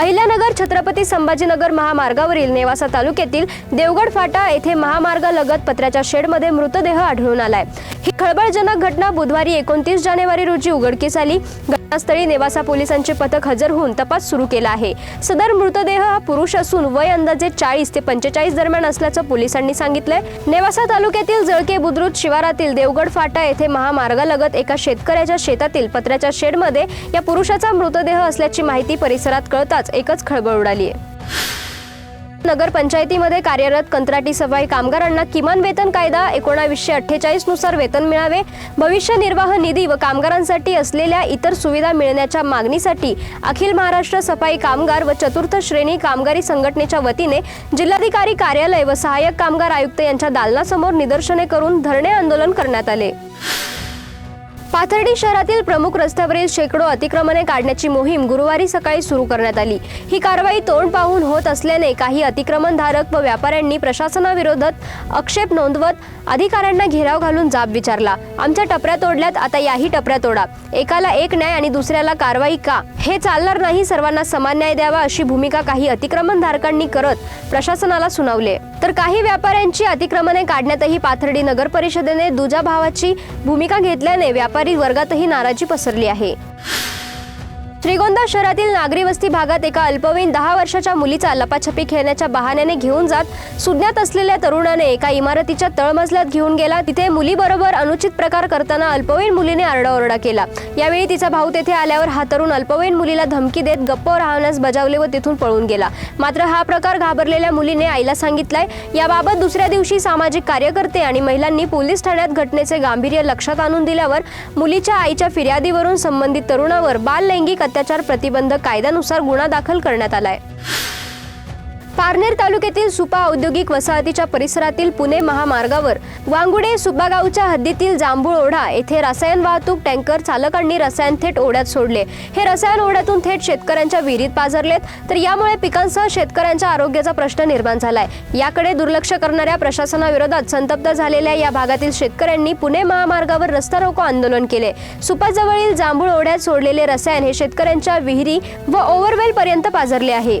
अहिल्यानगर छत्रपती संभाजीनगर महामार्गावरील नेवासा तालुक्यातील देवगड फाटा येथे महामार्गालगत पत्र्याच्या शेडमध्ये मृतदेह आढळून आलाय. ही खळबळजनक घटना बुधवारी एकोणतीस जानेवारी रोजी उघडकीस आली. घटनास्थळी नेवासा पोलिसांचे पथक हजर होऊन तपास सुरू केला आहे. सदर मृतदेह हा पुरुष असून वय अंदाजे चाळीस ते पंचेचाळीस दरम्यान असल्याचं पोलिसांनी सांगितलंय. नेवासा तालुक्यातील जळके बुद्रुक शिवारातील देवगड फाटा येथे महामार्गालगत एका शेतकऱ्याच्या शेतातील पत्र्याच्या शेडमध्ये या पुरुषाचा मृतदेह असल्याची माहिती परिसरात कळताच एकच खळबळ उडाली आहे. नगरपंचायतीमध्ये कार्यरत कंत्राटी सफाई कामगारांना किमान वेतन कायदा एकोणावीसशे अठ्ठेचाळीसनुसार वेतन मिळावे भविष्य निर्वाह निधी व कामगारांसाठी असलेल्या इतर सुविधा मिळण्याच्या मागणीसाठी अखिल महाराष्ट्र सफाई कामगार व चतुर्थ श्रेणी कामगारी संघटनेच्या वतीने जिल्हाधिकारी कार्यालय व सहाय्यक कामगार आयुक्त यांच्या दालनासमोर निदर्शने करून धरणे आंदोलन करण्यात आले. पाथर्डी शहरातील प्रमुख रस्त्यावरील शेकडो अतिक्रमणे काढण्याची मोहीम गुरुवारी सकाळी सुरू करण्यात आली. ही कारवाई तोंड पाहून होत असल्याने काही अतिक्रमणधारक व व्यापाऱ्यांनी प्रशासनाविरोधात आक्षेप नोंदवत अधिकाऱ्यांना घेराव घालून जाब विचारला. आमच्या टपऱ्या तोडल्यात आता याही टपऱ्या तोडा. एकाला एक न्याय आणि दुसऱ्याला कारवाई का? हे चालणार नाही सर्वांना समान न्याय द्यावा अशी भूमिका काही अतिक्रमणधारकांनी करत प्रशासनाला सुनावले. तर काही व्यापाऱ्यांची अतिक्रमणे काढण्यातही पाथर्डी नगर परिषदेने दुजा भावाची भूमिका घेतल्याने व्यापारी वर्गातही नाराजी पसरली आहे. श्रीगोंदा शहरातील नागरी वस्ती भागात एका अल्पवयीन दहा वर्षाच्या मुलीचा लपाछपी खेळण्याच्या बहाण्याने घेऊन जात सुज्ञात असलेल्या तरुणाने एका इमारतीच्या तळमजल्यात घेऊन गेला. तिथे मुलीबरोबर अनुचित प्रकार करताना अल्पवयीन मुलीने आरडाओरडा केला. यावेळी तिचा भाऊ तेथे आल्यावर हा तरुण अल्पवयीन मुलीला धमकी देत गप्प राहण्यास बजावले व तिथून पळून गेला. मात्र हा प्रकार घाबरलेल्या मुलीने आईला सांगितलाय. याबाबत दुसऱ्या दिवशी सामाजिक कार्यकर्ते आणि महिलांनी पोलीस ठाण्यात घटनेचे गांभीर्य लक्षात आणून दिल्यावर मुलीच्या आईच्या फिर्यादीवरून संबंधित तरुणावर बाल लैंगिक अत्याचार प्रतिबंध कायद्यानुसार गुन्हा दाखल करण्यात आलाय. पारनेर तालुक्यातील सुपा औद्योगिक वसाहतीच्या परिसरातील पुणे महामार्गावर वांगुडे सुब्बागावच्या हद्दीतील जांभूळ ओढा येथे रसायन वाहतूक टँकर चालकांनी रसायन थेट ओढ्यात सोडले. हे रसायन ओढ्यातून थेट शेतकऱ्यांच्या विहिरीत पाझरलेत. तर यामुळे पिकांसह शेतकऱ्यांच्या आरोग्याचा प्रश्न निर्माण झालाय. याकडे दुर्लक्ष करणाऱ्या प्रशासनाविरोधात संतप्त झालेल्या या भागातील शेतकऱ्यांनी पुणे महामार्गावर रस्ता रोको आंदोलन केले. सुपाजवळील जांभूळ ओढ्यात सोडलेले रसायन हे शेतकऱ्यांच्या विहिरी व ओव्हरवेल पर्यंत पाझरले आहे.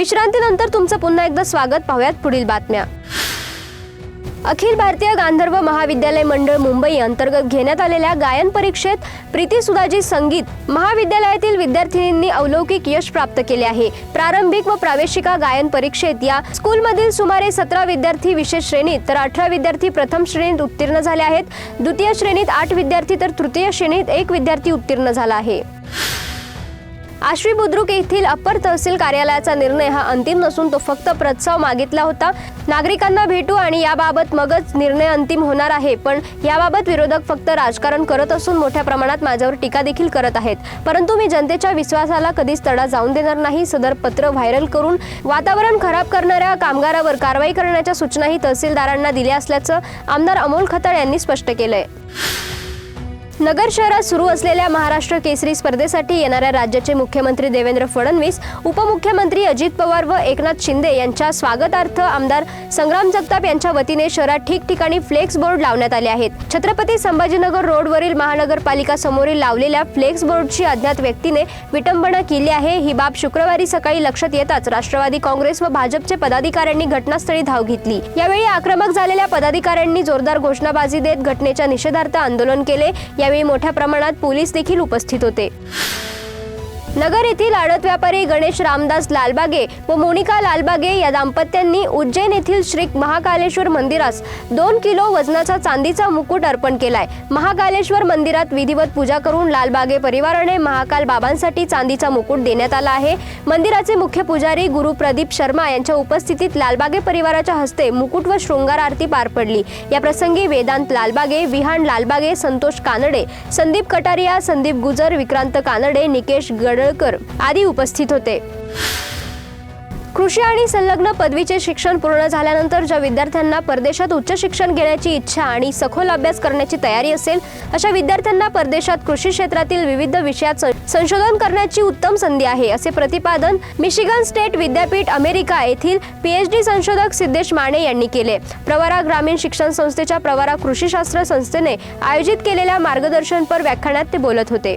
विश्रांतीनंतर तुमचं पुन्हा एकदा स्वागत. पाहूयात पुढील बातम्या. अखिल भारतीय गांधर्व महाविद्यालय मंडळ मुंबई अंतर्गत घेण्यात आलेल्या गायन परीक्षेत प्रीती सुदाजी संगीत महाविद्यालयातील विद्यार्थिनींनी अलौकिक यश प्राप्त केले आहे. प्रारंभिक व प्रावेशिका गायन परीक्षेत या स्कूलमधील सुमारे सतरा विद्यार्थी विशेष श्रेणीत तर अठरा विद्यार्थी प्रथम श्रेणीत उत्तीर्ण झाले आहेत. द्वितीय श्रेणीत आठ विद्यार्थी तर तृतीय श्रेणीत एक विद्यार्थी उत्तीर्ण झाला आहे. आश्वी बुद्रुक येथील अप्पर तहसील कार्यालयाचा निर्णय हा अंतिम नसून तो फक्त प्रस्ताव मागितला होता. नागरिकांना भेटू आणि याबाबत मगच निर्णय अंतिम होणार आहे पण याबाबत विरोधक फक्त राजकारण करत असून मोठ्या प्रमाणात माझ्यावर टीका देखील करत आहेत. परंतु मी जनतेच्या विश्वासाला कधीच तडा जाऊन देणार नाही सदर पत्र व्हायरल करून वातावरण खराब करणाऱ्या कामगारावर कारवाई करण्याच्या सूचनाही तहसीलदारांना दिल्या असल्याचं आमदार अमोल खताळ यांनी स्पष्ट केलंय. नगर शहरात सुरू असलेल्या महाराष्ट्र केसरी स्पर्धेसाठी येणाऱ्या राज्याचे मुख्यमंत्री देवेंद्र फडणवीस उपमुख्यमंत्री अजित पवार व एकनाथ शिंदे यांच्या स्वागतार्थ आमदार संग्राम जगताप यांच्या वतीने शहरात ठिकठिकाणी फ्लेक्स बोर्ड लावण्यात आले आहेत. छत्रपती संभाजीनगर रोडवरील महानगरपालिका समोरील लावलेल्या फ्लेक्स बोर्डची अज्ञात व्यक्तीने विटंबना केली आहे. ही बाब शुक्रवारी सकाळी लक्षात येताच राष्ट्रवादी काँग्रेस व भाजपचे पदाधिकाऱ्यांनी घटनास्थळी धाव घेतली. यावेळी आक्रमक झालेल्या पदाधिकाऱ्यांनी जोरदार घोषणाबाजी देत घटनेच्या निषेधार्थ आंदोलन केले. या यावेळी मोठ्या प्रमाणात पोलीस देखील उपस्थित होते. नगर येथील आडत व्यापारी गणेश रामदास लालबागे व मोनिका लालबागे या दाम्पत्यांनी उज्जैन येथील श्री महाकालेश्वर मंदिरास दोन किलो वजनाचा चांदीचा मुकुट अर्पण केलाय. महाकालेश्वर मंदिरात विधिवत पूजा करून लालबागे परिवाराने महाकाल बाबांसाठी चांदीचा मुकुट देण्यात आला आहे. मंदिराचे मुख्य पुजारी गुरु प्रदीप शर्मा यांच्या उपस्थितीत लालबागे परिवाराच्या हस्ते मुकुट व शृंगार आरती पार पडली. या प्रसंगी वेदांत लालबागे विहान लालबागे संतोष कानडे संदीप कटारिया संदीप गुजर विक्रांत कानडे निकेश गड नारळकर आदी उपस्थित होते. कृषी आणि संलग्न पदवीचे शिक्षण पूर्ण झाल्यानंतर ज्या विद्यार्थ्यांना परदेशात उच्च शिक्षण घेण्याची इच्छा आणि सखोल अभ्यास करण्याची तयारी असेल अशा विद्यार्थ्यांना परदेशात कृषी क्षेत्रातील विविध विषयात सं- संशोधन करण्याची उत्तम संधी आहे असे प्रतिपादन मिशिगन स्टेट विद्यापीठ अमेरिका येथील पीएचडी संशोधक सिद्धेश माने यांनी केले. प्रवरा ग्रामीण शिक्षण संस्थेच्या प्रवरा कृषीशास्त्र संस्थेने आयोजित केलेल्या मार्गदर्शनपर व्याख्यानात ते बोलत होते.